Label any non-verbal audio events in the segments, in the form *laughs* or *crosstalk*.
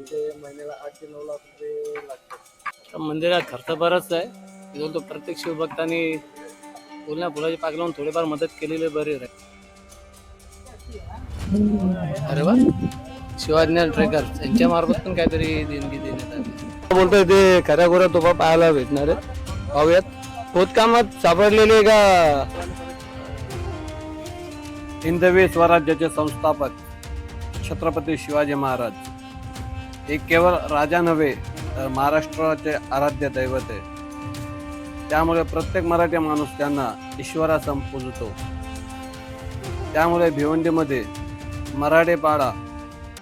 महिन्याला आठ ते नऊ लाख रुपये लागतात. मंदिरात खर्च बराच आहे. तिथून तो प्रत्येक शिवभक्तांनी फुलण्या फुलाची पाक लावून थोडीफार मदत केलेली बरी आहे. अरे वा. शिवाज्ञान ट्रेकर्स यांच्या मार्फत पण काहीतरी देणगी देण्यात आली. बोलतोय ते खऱ्या खोऱ्या तोफा पाहायला भेटणार आहे पाहूयात. खोदकामात सापडलेले का? हिंदवी स्वराज्याचे संस्थापक छत्रपती शिवाजी महाराज. एक केवळ राजा नव्हे तर महाराष्ट्राचे आराध्य दैवत आहे. त्यामुळे प्रत्येक मराठी माणूस त्यांना ईश्वरासम पूजतो. त्यामुळे भिवंडीमध्ये मराठेपाडा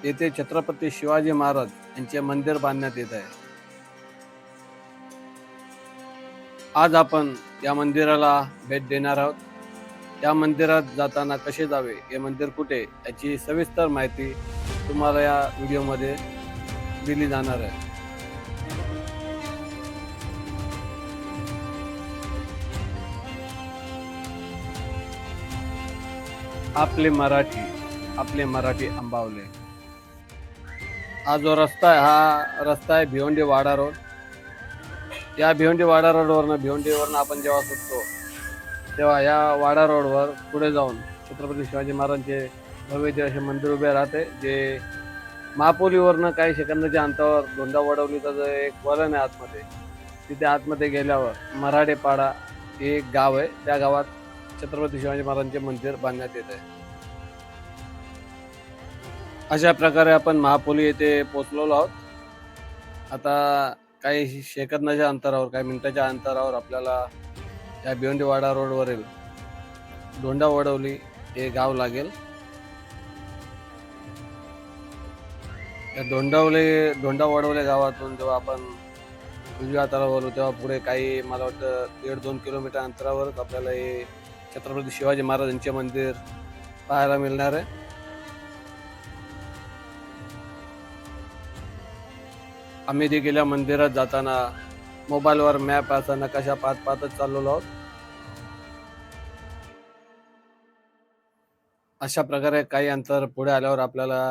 येथे छत्रपती शिवाजी महाराज यांचे मंदिर बांधण्यात येत आहे. आज आपण या मंदिराला भेट देणार आहोत. या मंदिरात जाताना कसे जावे हे मंदिर कुठे याची सविस्तर माहिती तुम्हाला या व्हिडिओमध्ये दिली जाणार आहे. आपले मराठी आपले मराठी अंबावले हा जो रस्ता आहे हा रस्ता आहे भिवंडी वाडा रोड. या भिवंडी वाडा रोडवरनं भिवंडीवरनं आपण जेव्हा सुटतो तेव्हा या वाडा रोडवर पुढे जाऊन छत्रपती शिवाजी महाराजांचे भव्य जे असे मंदिर उभे राहते जे महापोलीवरनं काही सेकंदाच्या अंतरावर धोंडा वडवलीचं तर एक वलन आहे आतमध्ये. तिथे आतमध्ये गेल्यावर मराठेपाडा हे एक गाव आहे. त्या गावात छत्रपती शिवाजी महाराजांचे मंदिर बांधण्यात येत आहे. अशा प्रकारे आपण महापोली येथे पोचलेलो आहोत. आता काही सेकंदाच्या अंतरावर काही मिनिटाच्या अंतरावर आपल्याला या भिवंडीवाडा रोडवरील धोंडा वडवली हे गाव लागेल. त्या दोंडावले दोंडा वडवले गावातून जेव्हा आपण उजव्या हाताला वळू तेव्हा पुढे काही मला वाटतं दीड दोन किलोमीटर अंतरावरच आपल्याला हे छत्रपती शिवाजी महाराजांचे मंदिर पाहायला मिळणार आहे. आम्ही देखील या मंदिरात जाताना मोबाईलवर मॅप असा नकाशा पाहत पाहतच चाललेलो आहोत. अशा प्रकारे काही अंतर पुढे आल्यावर आपल्याला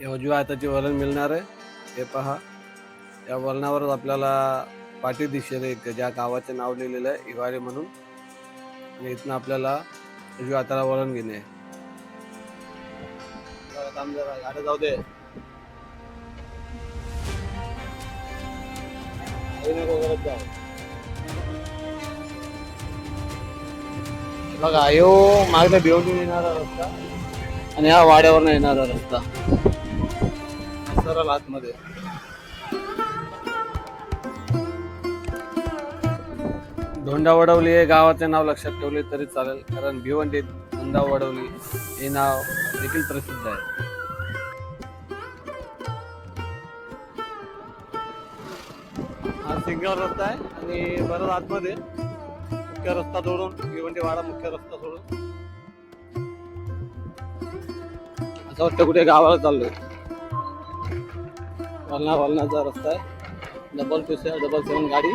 हे उजव्या हाताचे वलन मिळणार आहे. हे पहा. या वळणावरच आपल्याला पाठी दिशेने एक ज्या गावाचे नाव लिहिलेलं आहे हिवाळे म्हणून. आणि इथनं आपल्याला उजव्या हाताला वळण घेणे आहे. गाड्या जाऊ दे. बघा यो मागल्या भिवून येणारा रस्ता आणि या वाड्यावरनं येणारा रस्ता. सरळ आतमध्ये. धोंडा वडवली हे गावाचे नाव लक्षात ठेवले तरी चालेल कारण भिवंडीत धोंडा वडवली हे नाव देखील प्रसिद्ध आहे. हा सिंगल रस्ता आहे आणि बरंच आतमध्ये मुख्य रस्ता सोडून भिवंडी वाडा मुख्य रस्ता सोडून. असं वाटतं कुठे गावाला चाललोय. वालना वालनाचा रस्ता आहे. डबल पीस आहे डबल सेवन गाडी.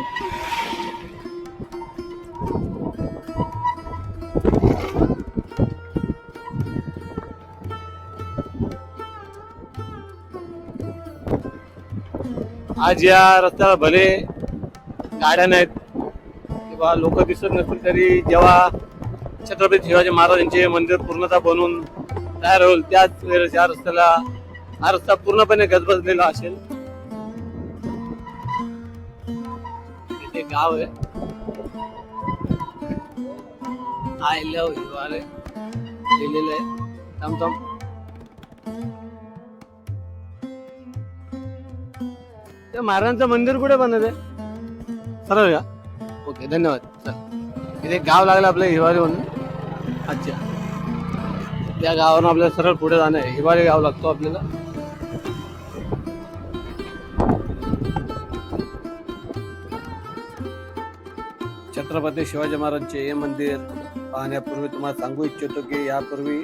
आज या रस्त्याला भले गाड्या नाहीत किंवा लोक दिसत नसतील तरी जेव्हा छत्रपती शिवाजी महाराजांचे मंदिर पूर्णतः बनून तयार होईल त्याच वेळेस या रस्त्याला हा रस्ता पूर्णपणे गजबजलेला असेल. इथे गाव आहे. आय लव हिवाळे लिहिलेलं आहे. थांब थांब. ते महाराजांचं मंदिर कुठे बनत आहे सरळ का ओके धन्यवाद चल इथे गाव लागलं आपलं हिवाळी म्हणून. अच्छा. त्या गावावरून आपल्याला सरळ पुढे जाणं आहे. हिवाळी गाव लागतो आपल्याला. छत्रपती शिवाजी महाराजांचे हे मंदिर पाहण्यापूर्वी तुम्हाला सांगू इच्छितो की यापूर्वी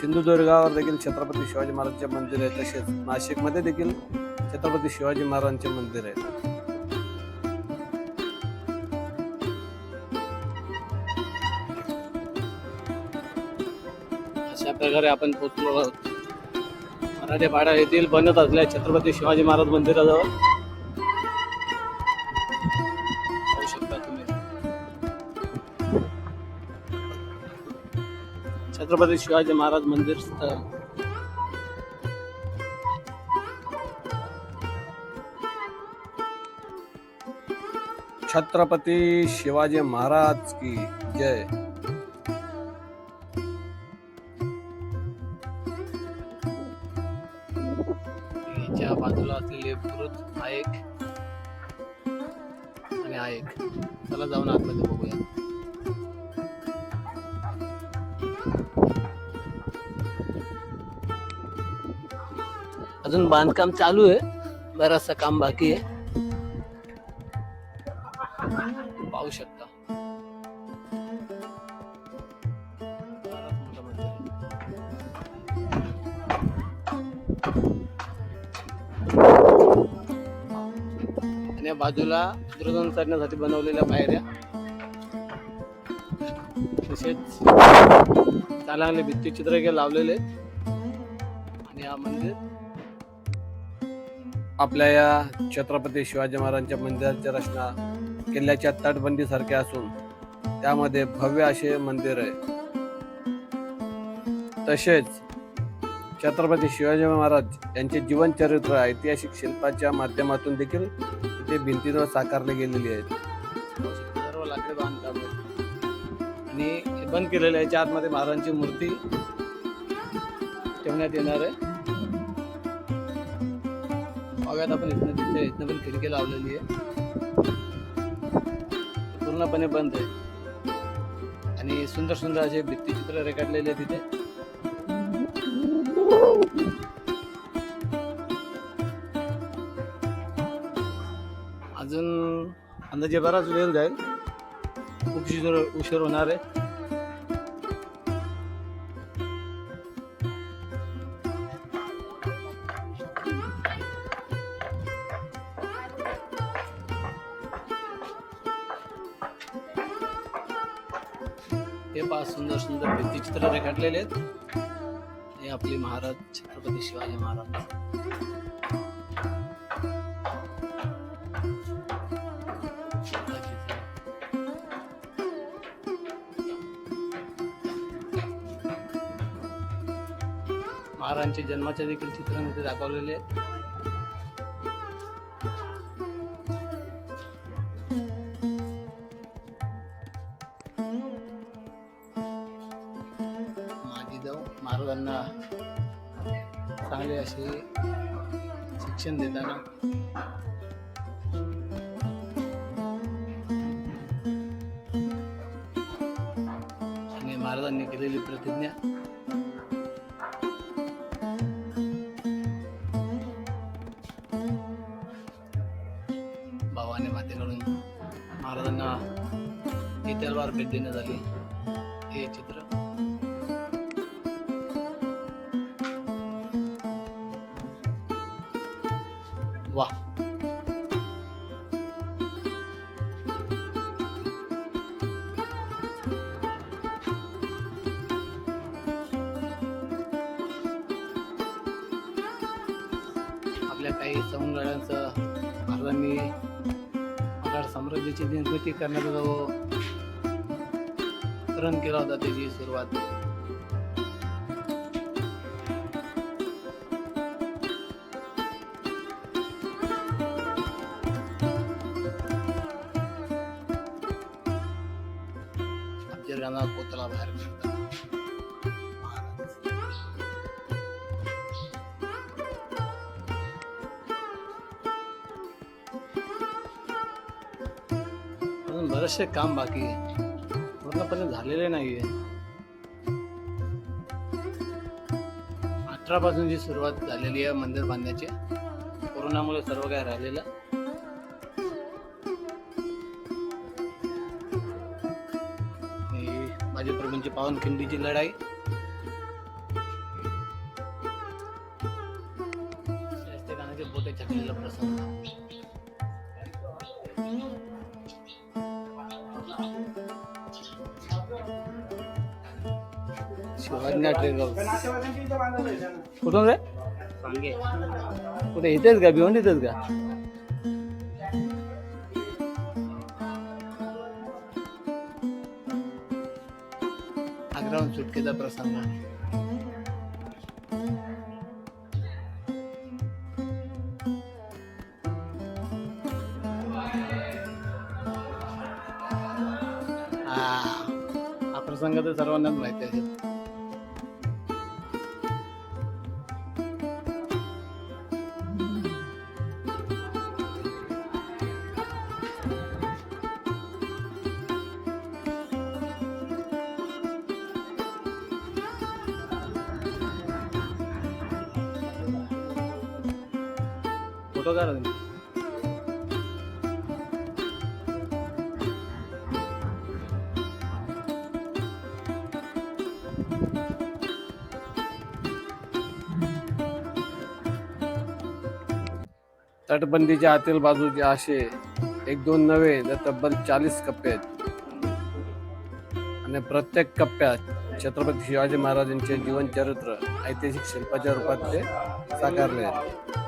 सिंधुदुर्गावर देखील छत्रपती शिवाजी महाराजांचे मंदिर आहे तसेच नाशिकमध्ये देखील छत्रपती शिवाजी महाराजांचे मंदिर आहे. अशा प्रकारे आपण पोहोचलो आहोत. मराठे पाडा येथील बनत असलेल्या छत्रपती शिवाजी महाराज मंदिराजवळ. छत्रपती शिवाजी महाराज मंदिर स्थळ. छत्रपती शिवाजी महाराज की जय. अजून बांधकाम चालू आहे. बराचसा काम बाकी आहे. पाहू शकता. आणि या बाजूला दुर्गम चढण्यासाठी बनवलेल्या पायऱ्या. तसेच चांगले भित्तीचित्र हे लावलेले आणि हा मंदिर आपल्या या छत्रपती शिवाजी महाराजांच्या मंदिराची रचना किल्ल्याच्या तटबंदीसारख्या असून त्यामध्ये भव्य असे मंदिर आहे. तसेच छत्रपती शिवाजी महाराज यांचे जीवनचरित्र ऐतिहासिक शिल्पाच्या माध्यमातून देखील ते भिंतीवर साकारले गेलेले आहेत. सर्व लाकडी बांधकाम आणि बंद केलेलं आहे. याच्या आतमध्ये महाराजांची मूर्ती ठेवण्यात येणार आहे. बघायला आपण इथनं तिथे इथनं पण खिडकी लावलेली आहे. पूर्णपणे बंद आहे. आणि सुंदर सुंदर असे भित्तीचित्र रेखाटलेले आहे तिथे. अजून अंदाजे बराच वेळ जाईल. खूप उशीर उशीर होणार आहे. हे पहा सुंदर सुंदर व्यक्तिचित्र रेखाटलेले आहेत. हे आपले महाराज छत्रपती शिवाजी महाराज. महाराजांचे जन्माचे देखील चित्र दाखवलेले आहेत. महाराजांनी केलेली प्रतिज्ञा. भावाने मातेकडून महाराजांना इतर तलवार भेट देण्यात आली. हे चित्र करण्याचा जो रन केला होता त्याची सुरुवात. अफजलखाना कोतला बाहेर बरेचसे काम बाकी आहे. पूर्णपणे झालेले नाहीये. अठरा पासून जी सुरुवात झालेली आहे मंदिर बांधण्याची कोरोनामुळे सर्व काही राहिलेलं. ही प्रभूंची पावनखिंडीची लढाई. बोटे छाटलेला प्रसंग. शिवाजी ट्रेन कुठून रे? कुठे? इथेच का? भिवंडीतच का? आग्राहून सुटकेचा प्रसंग हा प्रसंग तर सर्वांनाच माहिती आहे. फोटो काढा तुम्ही. तटबंदीच्या आतील बाजूचे असे एक दोन नव्हे तर तब्बल चाळीस कप्पे आहेत आणि प्रत्येक कप्प्यात छत्रपती शिवाजी महाराजांचे जीवनचरित्र ऐतिहासिक शिल्पाच्या रूपात ते साकारले आहेत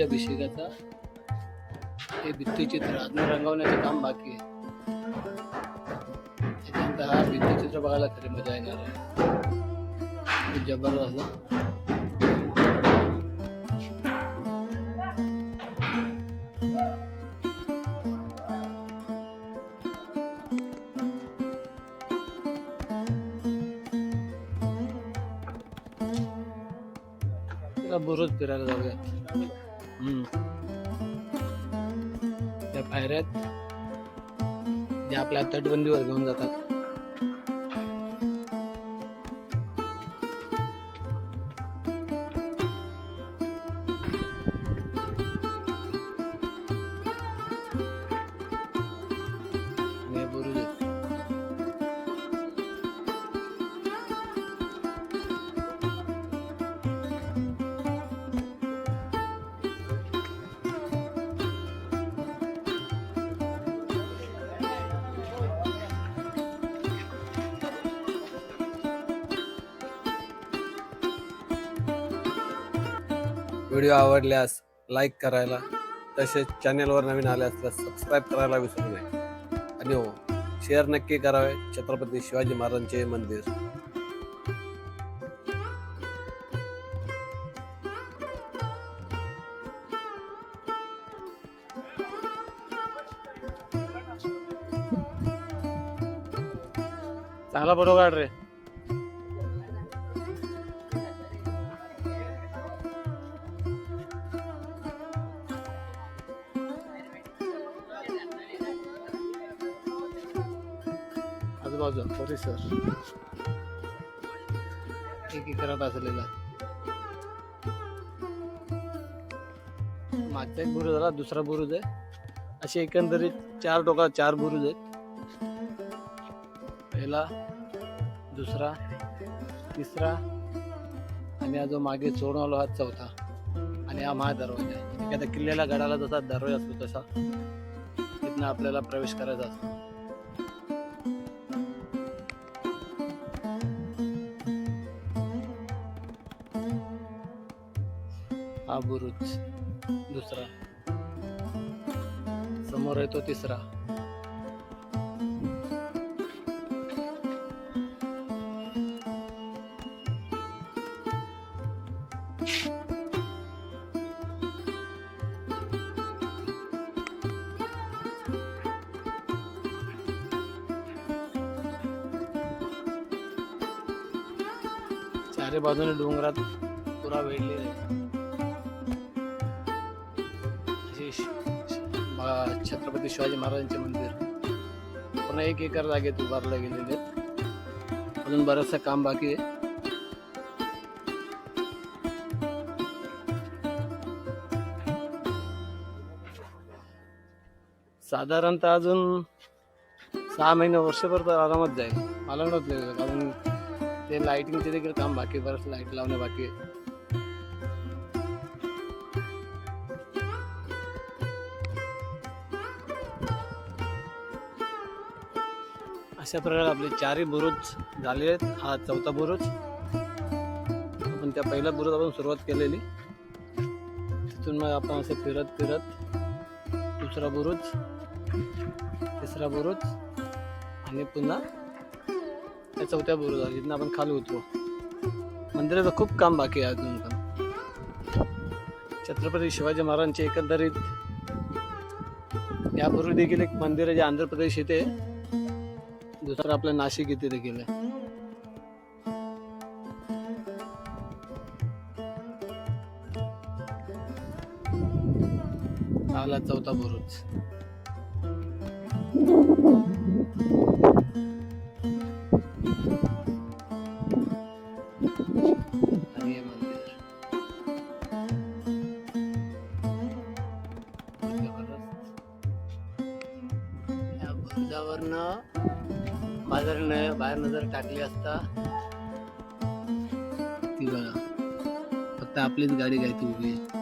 शिवराज्याभिषेकाचा हे भित्तिचित्र अजून रंगवण्याचे काम बाकी आहे त्याच्यानंतर हा भित्तिचित्र बघायला खरी मजा येणार आहे खूप जबरदस्त त्याला बुरुज फिरायला जाऊया हम्म. त्या पायऱ्यात जे आपल्या तटबंदीवर घेऊन जातात. व्हिडिओ आवडल्यास लाईक करायला तसेच चॅनेलवर नवीन आले असल्यास सबस्क्राईब करायला विसरू नये. आणि हो शेअर नक्की करावे छत्रपती शिवाजी महाराजांचे मंदिर. चांगला फोटो काढ रे. परिसर एकीकरत असलेला. मागचा एक बुरुज आला दुसरा बुरुज आहे. असे एकंदरीत चार टोका चार बुरुज आहेत. पहिला दुसरा तिसरा आणि हा जो मागे चोरणालो हा चौथा. आणि हा महा दरवाजा एखाद्या किल्ल्याला गडाला जसा दरवाजा असतो तसा तिथनं आपल्याला प्रवेश करायचा असतो. बुरुज दुसरा. समोर आहे तो तिसरा. चारी बाजूने डोंगरात पुरा वेढलेला आहे छत्रपती शिवाजी महाराजांचे मंदिर. पुन्हा एक एकर जागेत उभारलं गेलेले अजून बरंचसं काम बाकी आहे. साधारणतः अजून सहा महिने वर्षभर तर आरामात जाईल. मला नव्हतं कारण ते लाईटिंगचे देखील काम बाकी बरंच लाइट लावणे बाकी आहे. अशा प्रकारे आपले चारही बुरुज झाले आहेत. हा चौथा बुरुज. आपण त्या पहिल्या बुरुज आपण सुरुवात केलेली. तिथून मग आपण असं फिरत फिरत दुसरा बुरुज तिसरा बुरुज आणि पुन्हा त्या चौथ्या बुरुज जिथून आपण खाली उतरू. मंदिराचं खूप काम बाकी आहे अजून पण. छत्रपती शिवाजी महाराजांचे एकंदरीत यापूर्वी देखील एक मंदिर आहे जे आंध्र प्रदेश इथे आहे. दुसरं आपलं नाशिक इथे देखील आहे. आला चौथा बुरुज. आणि हे बाजारनं बाहेर नजर टाकली असता ती बघा. फक्त आपलीच गाडी घ्यायची उभी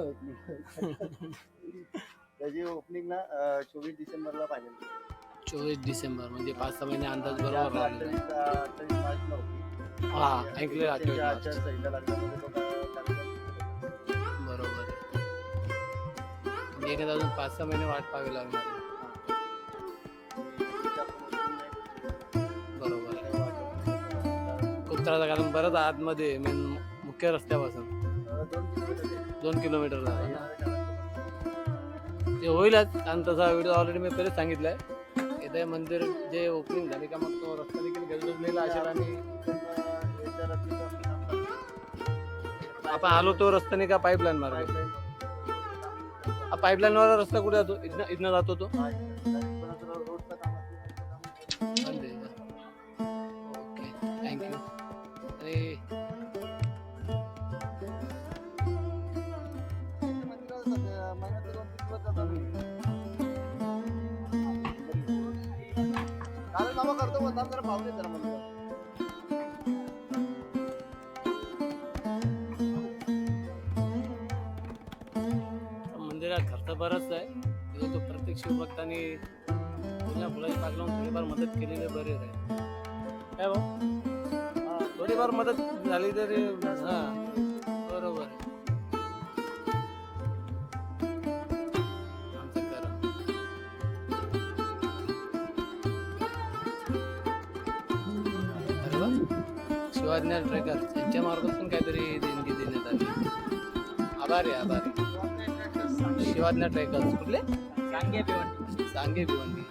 *laughs* त्याची ओपनिंग ना चोवीस डिसेंबरला पाहिजे. चोवीस डिसेंबर म्हणजे पाच सहा महिने अंदाज बरोबर लागले हा ऐकले बरोबर. म्हणजे एखादा अजून पाच सहा महिने वाट पाहावी लागणार. बरोबर. आहे खूप त्रास कारण बरंच आतमध्ये मेन मुख्य रस्त्यापासून. दोन किलोमीटर ते होईलच कारण तसा व्हिडिओ ऑलरेडी मी पहिले सांगितलाय. येथे मंदिर जे ओपनिंग झाले का मग तो रस्ता देखील गजबजलेला असेल आणि आपण आलो तो रस्त्याने का पाईपलाईन मार्ग? पाईपलाईन वाला रस्ता कुठे जातो? इथनं इथनं जातो तो? ओके. थँक्यू अरे करतो जरा पाहुणे जरा मंदिरात मंदिरात खर्च बराच आहे. तिथं तो प्रत्येक शिवभक्तांनी फुला फुलाची पाक लावून थोडीफार मदत केलेली बरी आहे. काय भाऊ? थोडीफार मदत झाली तरी हा. शिवाज्ञान ट्रेकर त्यांच्या मार्फत पण काहीतरी देणगी देण्यात आली. आभारी आभारी शिवाज्ञा ट्रेकर्स. कुठले? सांगे भिवंडी. सांगे भिवंडी.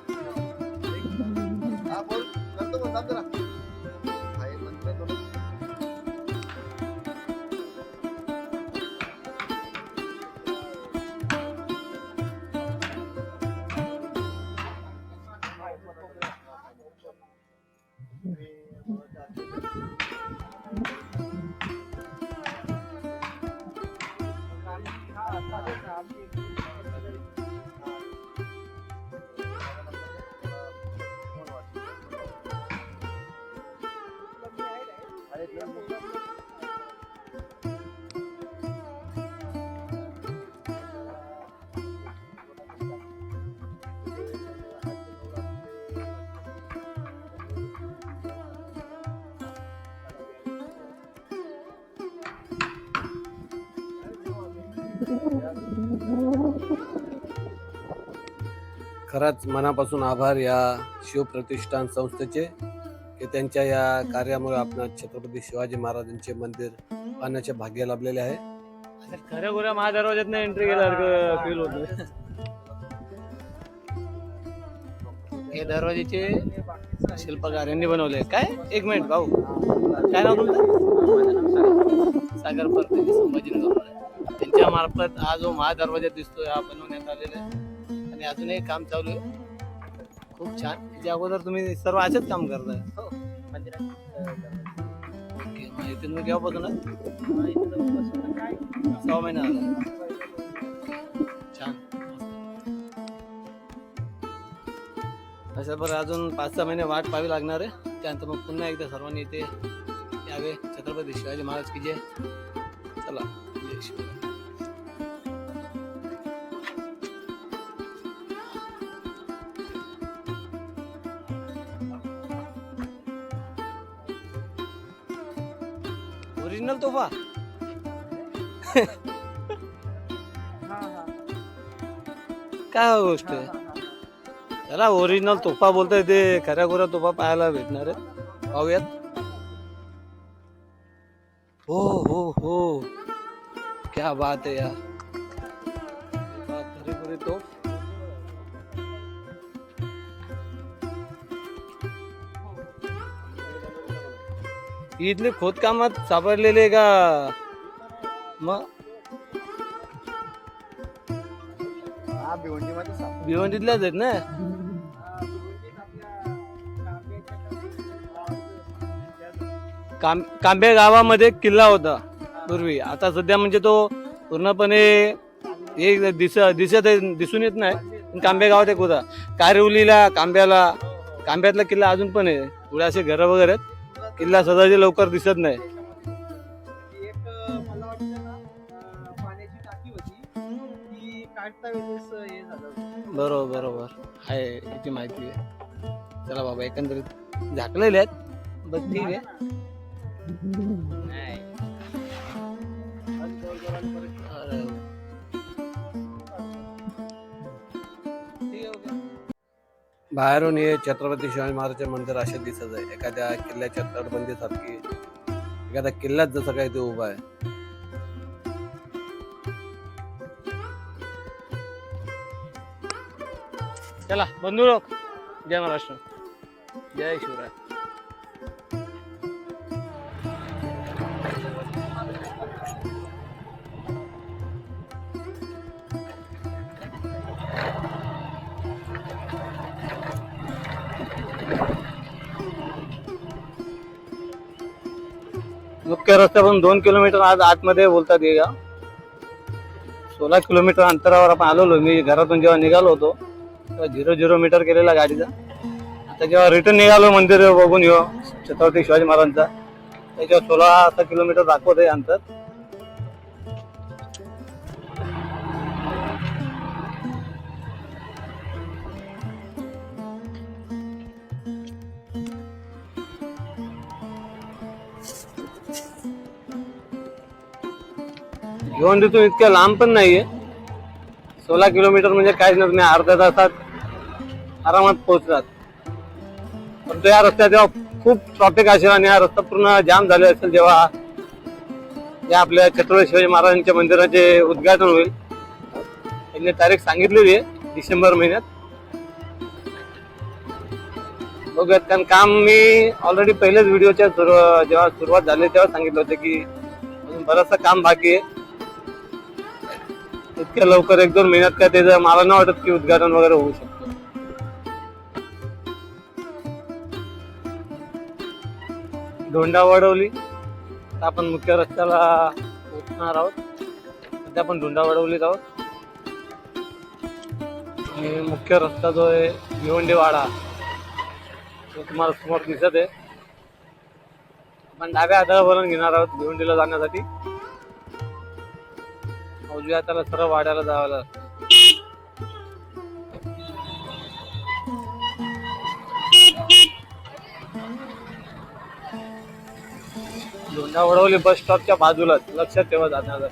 खरंच मनापासून आभार या शिवप्रतिष्ठान संस्थेचे. की त्यांच्या या कार्यामुळे आपण छत्रपती शिवाजी महाराजांचे मंदिर पाण्याचे भाग्य लाभलेले आहे. खऱ्या खुऱ्या महादरवाज्यात एंट्री केल्यासारखं फील होत. हे दरवाजेचे शिल्पकार यांनी बनवले. काय? एक मिनिट भाऊ. काय नाव तुमचं? सागर परते संभाजीनगर त्यांच्या मार्फत हा जो महादरवाजा दिसतोय हा बनवण्यात आलेला आहे. आणि अजूनही काम चालू आहे. खूप छान. त्याच्या अगोदर तुम्ही सर्व असेच काम करताय. हो मंदिरात ओके मग इथे तुम्ही केव्हापासून? सहा महिना झाला. छान. अशा बरं अजून पाच सहा महिने वाट पाहावी लागणार आहे. त्यानंतर मग पुन्हा एकदा सर्वांनी इथे यावे. छत्रपती शिवाजी महाराज की जय. चला जय ओरिजिनल काय हो गोष्ट? आहे त्याला ओरिजिनल तोफा बोलतोय ते खऱ्या खुऱ्या तोफा पाहायला भेटणार आहे. पाहूयात. हो हो हो. क्या बात है यार. खरी खुरी तोफ. इथले खोदकामात सापडलेले का? मग. भिवंडीतल्याच आहेत ना? कांबे गावामध्ये एक किल्ला होता पूर्वी. आता सध्या म्हणजे तो पूर्णपणे एक दिस दिसत दिसून येत नाही. पण कांबे गावात एक होता. कारिवलीला कांब्याला कांब्यातला किल्ला अजून पण आहे. पुढे असे घरं वगैरे आहेत. किल्ला सदाचे लवकर दिसत नाही. एक अं, मला वाटतं ना अं, पाण्याची टाकी होती. ती काढता वेळेस हे झालं होतं. बरोबर बरोबर. आहे याची माहिती आहे. चला बाबा एकंदरीत झाकलेले आहेत बस ठीक आहे. अरे. बाहेरून हे छत्रपती शिवाजी महाराजचे मंदिर असे दिसत आहे. एखाद्या किल्ल्याच्या तटबंदीसारखी एखाद्या किल्ल्यात जसं काही ते उभं आहे. चला बंधू लोक जय महाराष्ट्र. जय शिवराय. मुख्य रस्त्यापासून दोन किलोमीटर आज आतमध्ये बोलतात हे गाव. सोळा किलोमीटर अंतरावर आपण आलेलो. मी घरातून जेव्हा निघालो होतो तेव्हा झिरो झिरो मीटर केलेला गाडीचा. आता जेव्हा रिटर्न निघालो मंदिर बघून येऊ छत्रपती शिवाजी महाराजांचा त्याच्यावर सोळा किलोमीटर दाखवत आहे अंतर. भिवंडीतून इतक्या लांब पण नाहीये. सोळा किलोमीटर म्हणजे काहीच नसतं नाही अर्ध्या तासात आरामात पोहोचतात परंतु या रस्त्यात जेव्हा खूप ट्रॉफिक असेल आणि हा रस्ता पूर्ण जाम झाले असेल जेव्हा या आपल्या छत्रपती शिवाजी महाराजांच्या मंदिराचे उद्घाटन होईल. त्यांनी तारीख सांगितलेली आहे डिसेंबर महिन्यात. बघूयात कारण काम मी ऑलरेडी पहिल्याच व्हिडिओच्या सुरू जेव्हा सुरुवात झाली तेव्हा सांगितलं होतं की बरंचसं काम बाकी आहे. इतक्या लवकर एक दोन महिन्यात काय त्याचं मला नाही वाटत की उद्घाटन वगैरे होऊ शकतं. धोंडा वडवली तर आपण मुख्य रस्त्याला पोचणार आहोत. सध्या आपण धोंडा वडवलीत आहोत. आणि मुख्य रस्ता जो आहे भिवंडी वाडा तो तुम्हाला समोर दिसत आहे. आपण डाव्या हातावरून घेणार आहोत भिवंडीला जाण्यासाठी. उजव्या हाताला सरळ वाड्याला जावं लागतं लोंढा वडवली बस स्टॉपच्या बाजूलाच लक्षात ठेवा जाणार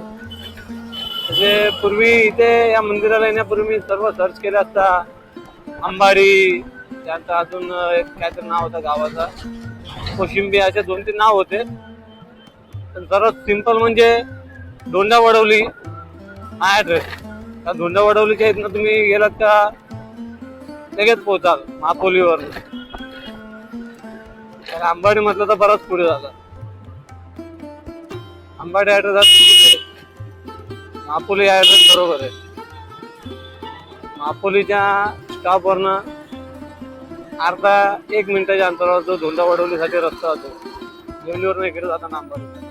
म्हणजे पूर्वी इथे या मंदिराला येण्यापूर्वी मी सर्व सर्च केलं असता. अंबाडी त्यानंतर अजून एक काय तर नाव होतं गावाचा. कोशिंबी असे दोन तीन नाव होते. पण सर्वात सिंपल म्हणजे धोंडा वडवली हा ॲड्रेस त्या धोंडा वडवलीच्या इथनं तुम्ही गेलात का लगेच पोहोचाल मापोलीवर आंबाडी म्हटलं तर बराच पुढे झालं. आंबाडी ॲड्रेस मापोली ॲड्रेस बरोबर आहे. मापोलीच्या स्टॉपवरनं अर्धा एक मिनिटाच्या अंतरावर जो धोंडा वाढवण्यासाठी रस्ता असतो जमिनीवर नाही इकडे जाताना आंबाडी